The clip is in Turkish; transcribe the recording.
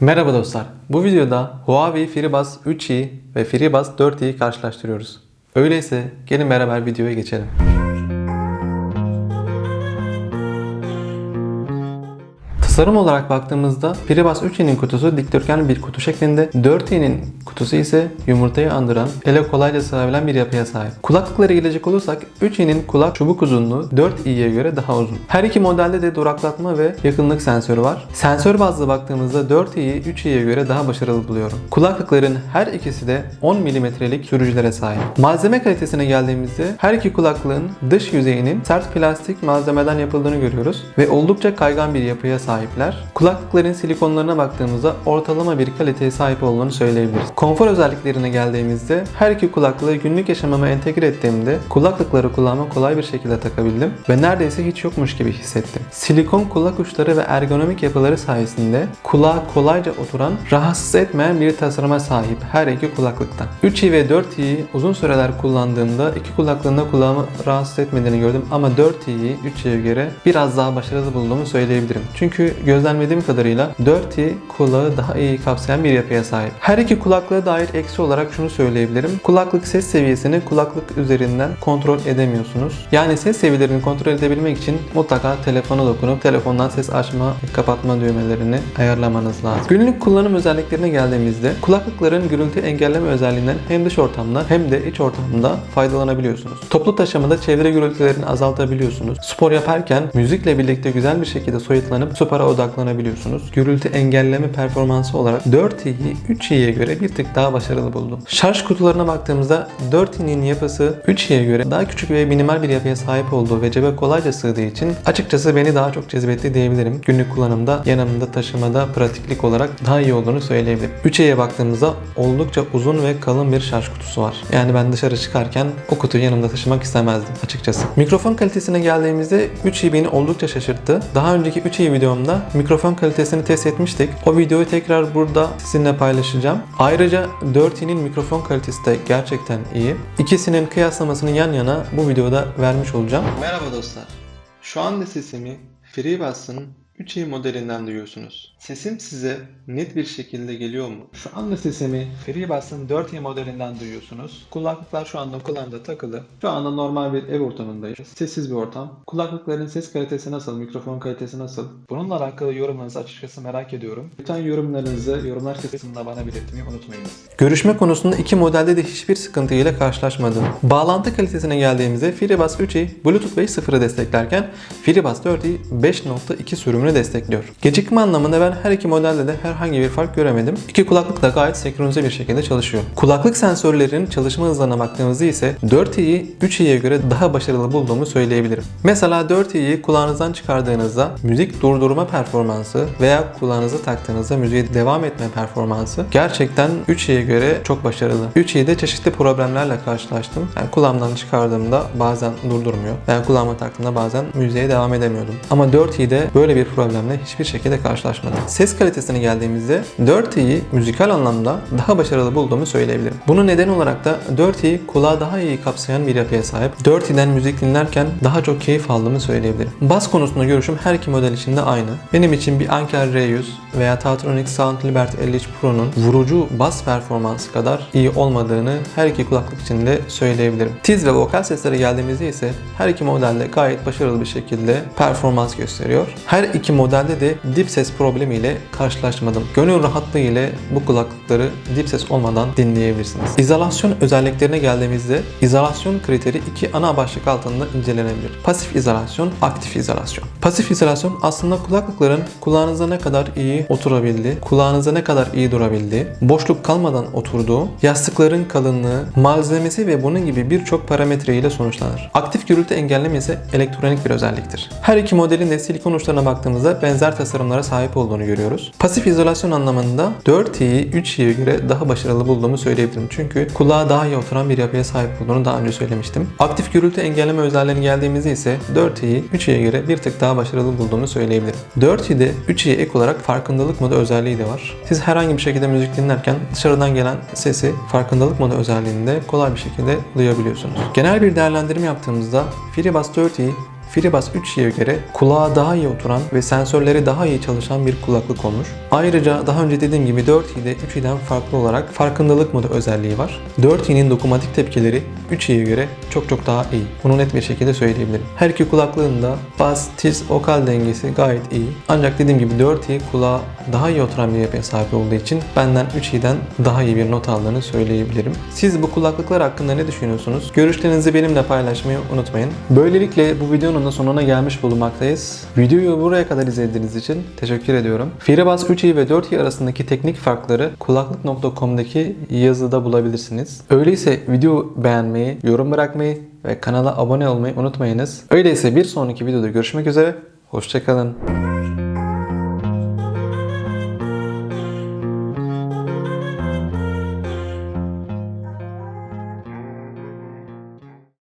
Merhaba dostlar. Bu videoda Huawei FreeBuds 3i ve FreeBuds 4i'yi karşılaştırıyoruz. Öyleyse gelin beraber videoya geçelim. Tasarım olarak baktığımızda FreeBuds 3i'nin kutusu dikdörtgen bir kutu şeklinde, 4i'nin kutusu ise yumurtayı andıran, ele kolayca sığabilen bir yapıya sahip. Kulaklıklara gelecek olursak 3i'nin kulak çubuk uzunluğu 4i'ye göre daha uzun. Her iki modelde de duraklatma ve yakınlık sensörü var. Sensör bazlı baktığımızda 4i'yi 3i'ye göre daha başarılı buluyorum. Kulaklıkların her ikisi de 10 mm'lik sürücülere sahip. Malzeme kalitesine geldiğimizde her iki kulaklığın dış yüzeyinin sert plastik malzemeden yapıldığını görüyoruz ve oldukça kaygan bir yapıya sahipler. Kulaklıkların silikonlarına baktığımızda ortalama bir kaliteye sahip olduğunu söyleyebiliriz. Konfor özelliklerine geldiğimizde her iki kulaklığı günlük yaşamıma entegre ettiğimde kulaklıkları kulağıma kolay bir şekilde takabildim ve neredeyse hiç yokmuş gibi hissettim. Silikon kulak uçları ve ergonomik yapıları sayesinde kulağa kolayca oturan, rahatsız etmeyen bir tasarıma sahip her iki kulaklıktan. 3i ve 4i'yi uzun süreler kullandığımda iki kulaklığında kulağımı rahatsız etmediğini gördüm ama 4i'yi 3i'ye göre biraz daha başarılı bulduğumu söyleyebilirim. Çünkü gözlemlediğim kadarıyla 4i kulağı daha iyi kapsayan bir yapıya sahip. Her iki kulaklığa dair eksi olarak şunu söyleyebilirim. Kulaklık ses seviyesini kulaklık üzerinden kontrol edemiyorsunuz. Yani ses seviyelerini kontrol edebilmek için mutlaka telefona dokunup telefondan ses açma kapatma düğmelerini ayarlamanız lazım. Günlük kullanım özelliklerine geldiğimizde kulaklıkların gürültü engelleme özelliğinden hem dış ortamda hem de iç ortamda faydalanabiliyorsunuz. Toplu taşımada çevre gürültülerini azaltabiliyorsunuz. Spor yaparken müzikle birlikte güzel bir şekilde soyutlanıp spora odaklanabiliyorsunuz. Gürültü engelleme performansı olarak 4i'yi 3i'ye göre bir tık daha başarılı buldum. Şarj kutularına baktığımızda 4i'nin yapısı 3i'ye göre daha küçük ve minimal bir yapıya sahip olduğu ve cebe kolayca sığdığı için açıkçası beni daha çok cezbetti diyebilirim. Günlük kullanımda yanımda taşımada pratiklik olarak daha iyi olduğunu söyleyebilirim. 3i'ye baktığımızda oldukça uzun ve kalın bir şarj kutusu var. Yani ben dışarı çıkarken o kutuyu yanımda taşımak istemezdim açıkçası. Mikrofon kalitesine geldiğimizde 3i beni oldukça şaşırttı. Daha önceki 3i videomda mikrofon kalitesini test etmiştik. O videoyu tekrar burada sizinle paylaşacağım. Ayrıca 4i'nin mikrofon kalitesi de gerçekten iyi. İkisinin kıyaslamasını yan yana bu videoda vermiş olacağım. Merhaba dostlar. Şu anda sesimi FreeBuds'ın 3i modelinden duyuyorsunuz. Sesim size net bir şekilde geliyor mu? Şu anda sesimi FreeBuds'ın 4i modelinden duyuyorsunuz. Kulaklıklar şu anda kulağımda takılı. Şu anda normal bir ev ortamındayız. Sessiz bir ortam. Kulaklıkların ses kalitesi nasıl? Mikrofon kalitesi nasıl? Bununla alakalı yorumlarınızı açıkçası merak ediyorum. Lütfen yorumlarınızı yorumlar kısmında bana belirtmeyi unutmayınız. Görüşme konusunda iki modelde de hiçbir sıkıntı ile karşılaşmadım. Bağlantı kalitesine geldiğimizde FreeBuds 3i Bluetooth 5.0'ı desteklerken FreeBuds 4i 5.2 sürümünü destekliyor. Gecikme anlamında ben her iki modelde de herhangi bir fark göremedim. İki kulaklık da gayet senkronize bir şekilde çalışıyor. Kulaklık sensörlerinin çalışma hızlarına baktığımızda ise 4i'yi 3i'ye göre daha başarılı bulduğumu söyleyebilirim. Mesela 4i'yi kulağınızdan çıkardığınızda müzik durdurma performansı veya kulağınıza taktığınızda müziğe devam etme performansı gerçekten 3i'ye göre çok başarılı. 3i'de çeşitli problemlerle karşılaştım. Yani kulağımdan çıkardığımda bazen durdurmuyor. Yani kulağıma taktığımda bazen müziğe devam edemiyordum. Ama 4i'de böyle bir problemle hiçbir şekilde karşılaşmadım. Ses kalitesine geldiğimizde 4i'yi müzikal anlamda daha başarılı bulduğumu söyleyebilirim. Bunun nedeni olarak da 4i kulağı daha iyi kapsayan bir yapıya sahip. 4i'den müzik dinlerken daha çok keyif aldığımı söyleyebilirim. Bas konusunda görüşüm her iki model için de aynı. Benim için bir Anker R100 veya Tatronic Sound Liberty 53 Pro'nun vurucu bas performansı kadar iyi olmadığını her iki kulaklık için de söyleyebilirim. Tiz ve vokal seslere geldiğimizde ise her iki modelde gayet başarılı bir şekilde performans gösteriyor. Her iki modelde de dip ses problemiyle karşılaşmadım. Gönül rahatlığı ile bu kulaklıkları dip ses olmadan dinleyebilirsiniz. İzolasyon özelliklerine geldiğimizde izolasyon kriteri iki ana başlık altında incelenebilir. Pasif izolasyon, aktif izolasyon. Pasif izolasyon aslında kulaklıkların kulağınıza ne kadar iyi oturabildiği, kulağınıza ne kadar iyi durabildiği, boşluk kalmadan oturduğu, yastıkların kalınlığı, malzemesi ve bunun gibi birçok parametre ile sonuçlanır. Aktif gürültü engelleme ise elektronik bir özelliktir. Her iki modelin de silikon uçlarına baktığımızda benzer tasarımlara sahip olduğunu görüyoruz. Pasif izolasyon anlamında 4i'yi 3i'ye göre daha başarılı bulduğumu söyleyebilirim. Çünkü kulağa daha iyi oturan bir yapıya sahip olduğunu daha önce söylemiştim. Aktif gürültü engelleme özelliğine geldiğimizde ise 4i'yi 3i'ye göre bir tık daha başarılı bulduğumu söyleyebilirim. 4i'de 3i'ye ek olarak farkındalık modu özelliği de var. Siz herhangi bir şekilde müzik dinlerken dışarıdan gelen sesi farkındalık modu özelliğinde kolay bir şekilde duyabiliyorsunuz. Genel bir değerlendirme yaptığımızda FreeBuds 4i FreeBuds 3i'ye göre kulağa daha iyi oturan ve sensörleri daha iyi çalışan bir kulaklık olmuş. Ayrıca daha önce dediğim gibi 4i'de 3i'den farklı olarak farkındalık modu özelliği var. 4i'nin dokunmatik tepkileri 3i'ye göre çok çok daha iyi. Bunu net bir şekilde söyleyebilirim. Her iki kulaklığında bas, tiz, vokal dengesi gayet iyi. Ancak dediğim gibi 4i kulağa daha iyi oturan bir yapıya sahip olduğu için benden 3i'den daha iyi bir not aldığını söyleyebilirim. Siz bu kulaklıklar hakkında ne düşünüyorsunuz? Görüşlerinizi benimle paylaşmayı unutmayın. Böylelikle bu videonun da sonuna gelmiş bulunmaktayız. Videoyu buraya kadar izlediğiniz için teşekkür ediyorum. FreeBuds 3i ve 4i arasındaki teknik farkları kulaklık.com'daki yazıda bulabilirsiniz. Öyleyse video beğenmeyi, yorum bırakmayı ve kanala abone olmayı unutmayınız. Öyleyse bir sonraki videoda görüşmek üzere. Hoşçakalın.